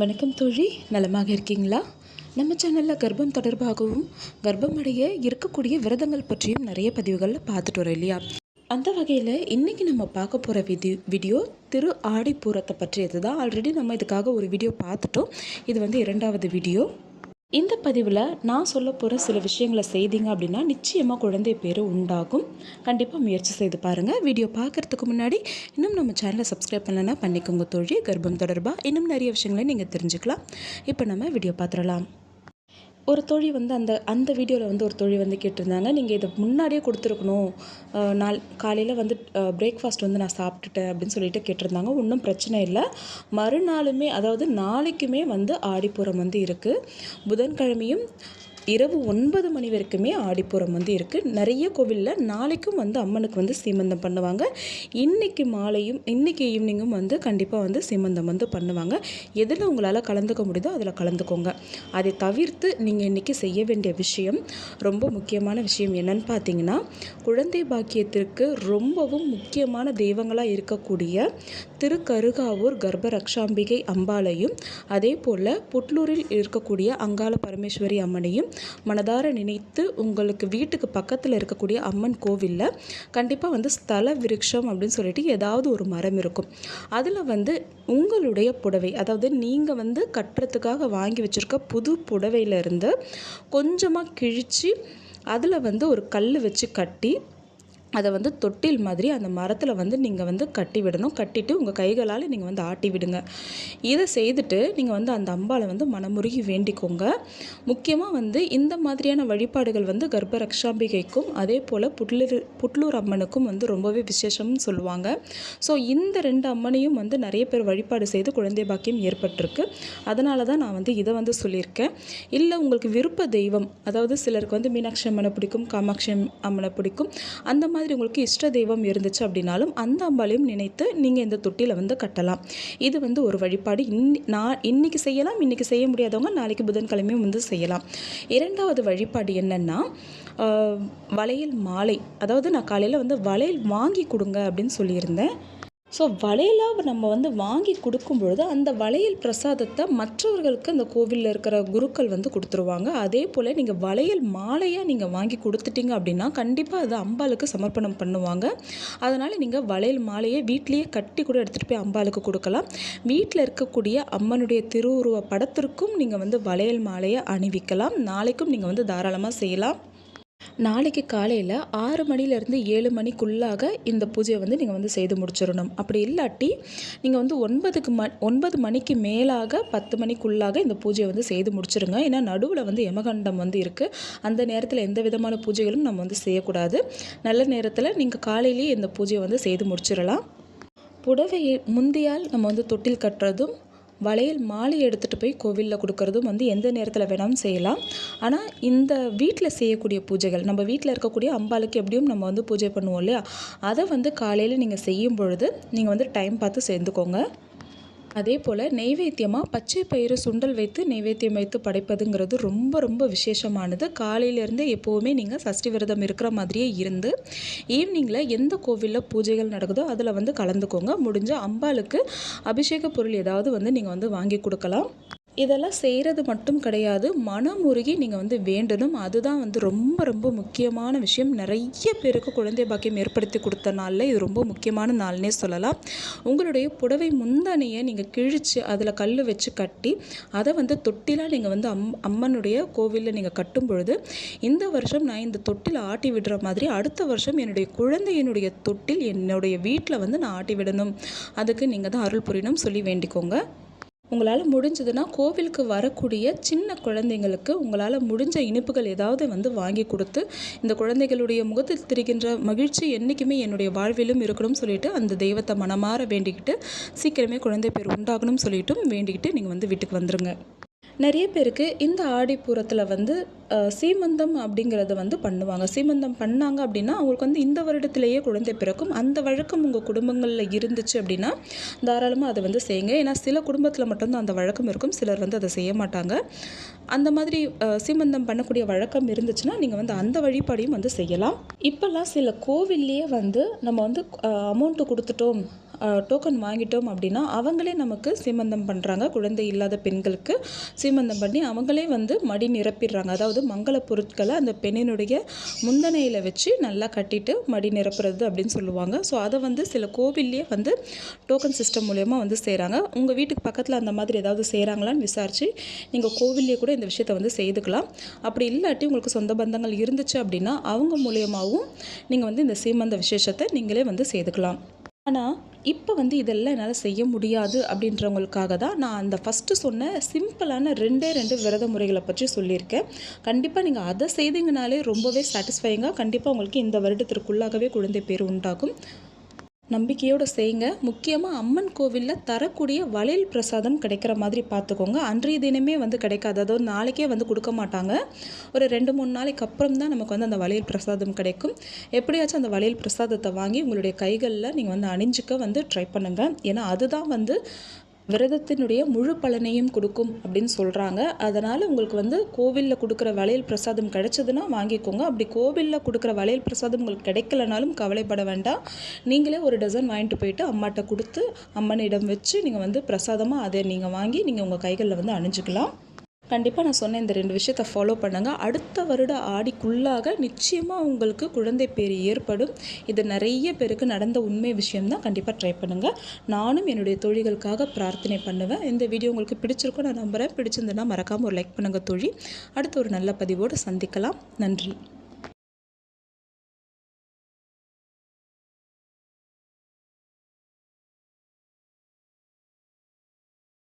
வணக்கம் தோழி நலமாக இருக்கீங்களா? நம்ம சேனலில் கர்ப்பம் தொடர்பாகவும் கர்ப்பமடைய இருக்கக்கூடிய விரதங்கள் பற்றியும் நிறைய பதிவுகளில் பார்த்துட்டு வரோம் இல்லையா? அந்த வகையில் இன்றைக்கி நம்ம பார்க்க போகிற விதி வீடியோ திரு ஆடிப்பூரத்தை பற்றியது தான். ஆல்ரெடி நம்ம இதுக்காக ஒரு வீடியோ பார்த்துட்டோம். இது வந்து இரண்டாவது வீடியோ இந்த பதிவில் நான் சொல்ல போகிற சில விஷயங்களை செய்தீங்க அப்படின்னா நிச்சயமாக குழந்தை பேர் உண்டாகும். கண்டிப்பாக முயற்சி செய்து பாருங்கள் வீடியோ பார்க்குறதுக்கு முன்னாடி இன்னும் நம்ம சேனலை சப்ஸ்கிரைப் பண்ணலன்னா பண்ணிக்கோங்க தோழி. கர்ப்பம் தொடர்பாக இன்னும் நிறைய விஷயங்களை நீங்கள் தெரிஞ்சுக்கலாம். இப்போ நம்ம வீடியோ பார்த்துடலாம். ஒரு தோழி வந்து அந்த அந்த வீடியோவில் வந்து ஒரு தோழி வந்து கேட்டிருந்தாங்க நீங்கள் இதை முன்னாடியே கொடுத்துருக்கணும். நாள் காலையில் வந்து பிரேக்ஃபாஸ்ட் வந்து நான் சாப்பிட்டுட்டேன் அப்படின்னு சொல்லிட்டு கேட்டிருந்தாங்க. ஒன்றும் பிரச்சனை இல்லை. மறுநாளுமே அதாவது நாளைக்குமே வந்து ஆடிப்பூரம் வந்து இருக்குது புதன்கிழமையும் இரவு ஒன்பது மணி வரைக்குமே ஆடிப்புறம் வந்து இருக்குது நிறைய கோவிலில் நாளைக்கும் வந்து அம்மனுக்கு வந்து சீமந்தம் பண்ணுவாங்க. இன்னைக்கு மாலையும் இன்னைக்கு ஈவினிங்கும் வந்து கண்டிப்பாக வந்து சீமந்தம் வந்து பண்ணுவாங்க. எதில் உங்களால் கலந்துக்க முடியுதோ அதில் கலந்துக்கோங்க. அதை தவிர்த்து நீங்கள் இன்றைக்கி செய்ய வேண்டிய விஷயம் ரொம்ப முக்கியமான விஷயம் என்னன்னு பார்த்தீங்கன்னா குழந்தை பாக்கியத்திற்கு ரொம்பவும் முக்கியமான தெய்வங்களாக இருக்கக்கூடிய திருக்கருகாவூர் கர்ப்ப ரக்ஷாம்பிகை அம்பாளையும் அதே போல் புட்லூரில் இருக்கக்கூடிய அங்காள பரமேஸ்வரி அம்மனையும் மனதார நினைத்து உங்களுக்கு வீட்டுக்கு பக்கத்தில் இருக்கக்கூடிய அம்மன் கோவிலில் கண்டிப்பாக வந்து ஸ்தல விருட்சம் அப்படின்னு சொல்லிட்டு ஏதாவது ஒரு மரம் இருக்கும். அதில் வந்து உங்களுடைய புடவை அதாவது நீங்கள் வந்து கட்டுறதுக்காக வாங்கி வச்சுருக்க புது புடவையிலேருந்து கொஞ்சமாக கிழித்து அதில் வந்து ஒரு கல் வச்சு கட்டி அதை வந்து தொட்டில் மாதிரி அந்த மரத்தில் வந்து நீங்கள் வந்து கட்டி விடணும். கட்டிட்டு உங்கள் கைகளால் நீங்கள் வந்து ஆட்டி விடுங்க. இதை செய்துட்டு நீங்கள் வந்து அந்த அம்பாவை வந்து மனமுருகி வேண்டிக்கோங்க. முக்கியமாக வந்து இந்த மாதிரியான வழிபாடுகள் வந்து கர்ப்ப ரக்ஷாம்பிகைக்கும் அதே போல் புட்லூர் புட்லூர் அம்மனுக்கும் வந்து ரொம்பவே விசேஷம்னு சொல்லுவாங்க. ஸோ இந்த ரெண்டு அம்மனையும் வந்து நிறைய பேர் வழிபாடு செய்து குழந்தை பாக்கியம் ஏற்பட்டிருக்கு. அதனால தான் நான் வந்து இதை வந்து சொல்லியிருக்கேன். இல்லை உங்களுக்கு விருப்ப தெய்வம் அதாவது சிலருக்கு வந்து மீனாட்சி அம்மனை பிடிக்கும் காமாட்சி அம்மனை பிடிக்கும் அந்த மாதிரி உங்களுக்கு இஷ்ட தெய்வம் இருந்துச்சு அப்படின்னாலும் அந்த அம்பாலையும் நினைத்து நீங்கள் இந்த தொட்டியில் வந்து கட்டலாம். இது வந்து ஒரு வழிபாடு. இன் நான் இன்னைக்கு செய்யலாம் இன்னைக்கு செய்ய முடியாதவங்க நாளைக்கு புதன்கிழமையும் வந்து செய்யலாம். இரண்டாவது வழிபாடு என்னென்னா வளையல் மாலை. அதாவது நான் காலையில் வந்து வளையல் வாங்கி கொடுங்க அப்படின்னு சொல்லியிருந்தேன். ஸோ வளையலாக நம்ம வந்து வாங்கி கொடுக்கும் பொழுது அந்த வளையல் பிரசாதத்தை மற்றவர்களுக்கு அந்த கோவிலில் இருக்கிற குருக்கள் வந்து கொடுத்துருவாங்க. அதே போல் நீங்கள் வளையல் மாலையாக நீங்கள் வாங்கி கொடுத்துட்டீங்க அப்படின்னா கண்டிப்பாக அதை அம்பாளுக்கு சமர்ப்பணம் பண்ணுவாங்க. அதனால் நீங்கள் வளையல் மாலையை வீட்லேயே கட்டி கூட எடுத்துகிட்டு போய் அம்பாளுக்கு கொடுக்கலாம். வீட்டில் இருக்கக்கூடிய அம்மனுடைய திருவுருவ படத்திற்கும் நீங்கள் வந்து வளையல் மாலையை அணிவிக்கலாம். நாளைக்கும் நீங்கள் வந்து தாராளமாக செய்யலாம். நாளைக்கு காலையில் ஆறு மணிலேருந்து ஏழு மணிக்குள்ளாக இந்த பூஜையை வந்து நீங்கள் வந்து செய்து முடிச்சிடணும். அப்படி இல்லாட்டி நீங்கள் வந்து ஒன்பதுக்கு ம ஒன்பது மணிக்கு மேலாக பத்து மணிக்குள்ளாக இந்த பூஜையை வந்து செய்து முடிச்சிருங்க. ஏன்னா நடுவில் வந்து யமகண்டம் வந்து இருக்குது அந்த நேரத்தில் எந்த விதமான பூஜைகளும் நம்ம வந்து செய்யக்கூடாது. நல்ல நேரத்தில் நீங்கள் காலையிலேயே இந்த பூஜையை வந்து செய்து முடிச்சிடலாம். புடவையை முந்தியால் நம்ம வந்து தொட்டில் கட்டுறதும் வளையல் மாலை எடுத்துகிட்டு போய் கோவிலில் கொடுக்கறதும் வந்து எந்த நேரத்தில் வேணாலும் செய்யலாம். ஆனால் இந்த வீட்டில் செய்யக்கூடிய பூஜைகள் நம்ம வீட்டில் இருக்கக்கூடிய அம்பாளுக்கு எப்படியும் நம்ம வந்து பூஜை பண்ணுவோம் இல்லையா? அதை வந்து காலையில் நீங்கள் செய்யும் பொழுது நீங்கள் வந்து டைம் பார்த்து சேர்ந்துக்கோங்க. அதே போல் நெய்வேத்தியமாக பச்சை பயிறு சுண்டல் வைத்து நெய்வேத்தியம் வைத்து படைப்பதுங்கிறது ரொம்ப ரொம்ப விசேஷமானது. காலையிலேருந்தே எப்போவுமே நீங்கள் சஷ்டி விரதம் இருக்கிற மாதிரியே இருந்து ஈவினிங்கில் எந்த கோவிலில் பூஜைகள் நடக்குதோ அதில் வந்து கலந்துக்கோங்க. முடிஞ்ச அம்பாளுக்கு அபிஷேக பொருள் ஏதாவது வந்து நீங்கள் வந்து வாங்கி கொடுக்கலாம். இதெல்லாம் செய்கிறது மட்டும் கிடையாது. மனமுருகி நீங்கள் வந்து வேண்டணும். அதுதான் வந்து ரொம்ப ரொம்ப முக்கியமான விஷயம். நிறைய பேருக்கு குழந்தை பாக்கியம் ஏற்படுத்தி கொடுத்த நாளில் இது ரொம்ப முக்கியமான நாள்னே சொல்லலாம். உங்களுடைய புடவை முந்தானையை நீங்கள் கிழித்து அதில் கல் வச்சு கட்டி அதை வந்து தொட்டிலாக நீங்கள் வந்து அம் அம்மனுடைய கோவிலில் நீங்கள் கட்டும் பொழுது இந்த வருஷம் நான் இந்த தொட்டில் ஆட்டி விடுற மாதிரி அடுத்த வருஷம் என்னுடைய குழந்தையினுடைய தொட்டில் என்னுடைய வீட்டில் வந்து நான் ஆட்டி விடணும். அதுக்கு நீங்கள் தான் அருள் புரியணும். சொல்லி வேண்டிக்கோங்க. உங்களால் முடிஞ்சதுன்னா கோவிலுக்கு வரக்கூடிய சின்ன குழந்தைங்களுக்கு உங்களால் முடிஞ்ச இனிப்புகள் ஏதாவது வந்து வாங்கி கொடுத்து இந்த குழந்தைகளுடைய முகத்தில் தெரிகின்ற மகிழ்ச்சி என்றைக்குமே என்னுடைய வாழ்விலும் இருக்கணும்னு சொல்லிட்டு அந்த தெய்வத்தை மனமாற வேண்டிக்கிட்டு சீக்கிரமே குழந்தை பேர் உண்டாகணும்னு சொல்லிட்டும் வேண்டிக்கிட்டு நீங்கள் வந்து வீட்டுக்கு வந்துருங்க. நிறைய பேருக்கு இந்த ஆடிப்பூரத்தில் வந்து சீமந்தம் அப்படிங்கிறத வந்து பண்ணுவாங்க. சீமந்தம் பண்ணாங்க அப்படின்னா அவங்களுக்கு வந்து இந்த வருடத்திலேயே குழந்தை பிறக்கும். அந்த வழக்கம் உங்கள் குடும்பங்களில் இருந்துச்சு அப்படின்னா தாராளமாக அதை வந்து செய்யுங்க. ஏன்னா சில குடும்பத்தில் மட்டும்தான் அந்த வழக்கம் இருக்கும். சிலர் வந்து அதை செய்ய மாட்டாங்க. அந்த மாதிரி சீமந்தம் பண்ணக்கூடிய வழக்கம் இருந்துச்சுன்னா நீங்கள் வந்து அந்த வழிபாடையும் வந்து செய்யலாம். இப்போல்லாம் சில கோவில்லையே வந்து நம்ம வந்து அமௌண்ட்டு கொடுத்துட்டோம். டோக்கன் வாங்கிட்டோம் அப்படின்னா அவங்களே நமக்கு சீமந்தம் பண்ணுறாங்க குழந்தை இல்லாத பெண்களுக்கு சீமந்தம் பண்ணி அவங்களே வந்து மடி நிரப்பிடுறாங்க. அதாவது மங்கள பொருட்களை அந்த பெண்ணினுடைய முந்தனையில் வச்சு நல்லா கட்டிட்டு மடி நிரப்புறது அப்படின்னு சொல்லுவாங்க. ஸோ அதை வந்து சில கோவில்லையே வந்து டோக்கன் சிஸ்டம் மூலயமா வந்து செய்கிறாங்க உங்கள் வீட்டுக்கு பக்கத்தில் அந்த மாதிரி ஏதாவது செய்கிறாங்களான்னு விசாரித்து நீங்கள் கோவில்லையே கூட இந்த விஷயத்தை வந்து செய்துக்கலாம். அப்படி இல்லாட்டி உங்களுக்கு சொந்த பந்தங்கள் இருந்துச்சு அப்படின்னா அவங்க மூலியமாகவும் நீங்கள் வந்து இந்த சீமந்த விசேஷத்தை நீங்களே வந்து செய்துக்கலாம். ஆனால் இப்போ வந்து இதெல்லாம் என்னால் செய்ய முடியாது அப்படின்றவங்களுக்காக தான் நான் அந்த ஃபஸ்ட்டு சொன்ன சிம்பிளான ரெண்டே ரெண்டு விரத முறைகளை பற்றி சொல்லியிருக்கேன். கண்டிப்பாக நீங்கள் அதை செய்தீங்கனாலே ரொம்பவே சாட்டிஸ்ஃபைங்காக கண்டிப்பாக உங்களுக்கு இந்த வருடத்திற்குள்ளாகவே குழந்தை பேர் உண்டாகும். நம்பிக்கையோடு செய்யுங்க. முக்கியமாக அம்மன் கோவிலில் தரக்கூடிய வளையல் பிரசாதம் கிடைக்கிற மாதிரி பார்த்துக்கோங்க. அன்றைய தினமே வந்து கிடைக்காது. அதாவது நாளைக்கே வந்து கொடுக்க மாட்டாங்க. ஒரு ரெண்டு மூணு நாளைக்கு அப்புறம் தான் நமக்கு வந்து அந்த வளையல் பிரசாதம் கிடைக்கும். எப்படியாச்சும் அந்த வளையல் பிரசாதத்தை வாங்கி உங்களுடைய கைகளில் நீங்கள் வந்து அணிஞ்சிக்க வந்து ட்ரை பண்ணுங்கள் ஏன்னா அதுதான் வந்து விரதத்தினுடைய முழு பலனையும் கொடுக்கும் அப்படின்னு சொல்கிறாங்க அதனால் உங்களுக்கு வந்து கோவிலில் கொடுக்குற வளையல் பிரசாதம் கிடைச்சதுன்னா வாங்கிக்கோங்க. அப்படி கோவிலில் கொடுக்குற வளையல் பிரசாதம் உங்களுக்கு கிடைக்கலனாலும் கவலைப்பட வேண்டாம். நீங்களே ஒரு டசன் வாங்கிட்டு போயிட்டு அம்மாட்ட கொடுத்து அம்மனிடம் வச்சு நீங்கள் வந்து பிரசாதமாக அதை நீங்கள் வாங்கி நீங்கள் உங்கள் கைகளில் வந்து அணிஞ்சிக்கலாம். கண்டிப்பாக நான் சொன்ன இந்த ரெண்டு விஷயத்தை ஃபாலோ பண்ணுங்கள் அடுத்த வருட ஆடிக்குள்ளாக நிச்சயமாக உங்களுக்கு குழந்தை பேர் ஏற்படும். இது நிறைய பேருக்கு நடந்த உண்மை விஷயம்தான். கண்டிப்பாக ட்ரை பண்ணுங்கள் நானும் என்னுடைய தொழில்களுக்காக பிரார்த்தனை பண்ணுவேன். இந்த வீடியோ உங்களுக்கு பிடிச்சிருக்கோம் நான் நம்புகிறேன் பிடிச்சிருந்தேன்னா மறக்காமல் ஒரு லைக் பண்ணுங்கள் தொழில் அடுத்த ஒரு நல்ல பதிவோடு சந்திக்கலாம். நன்றி.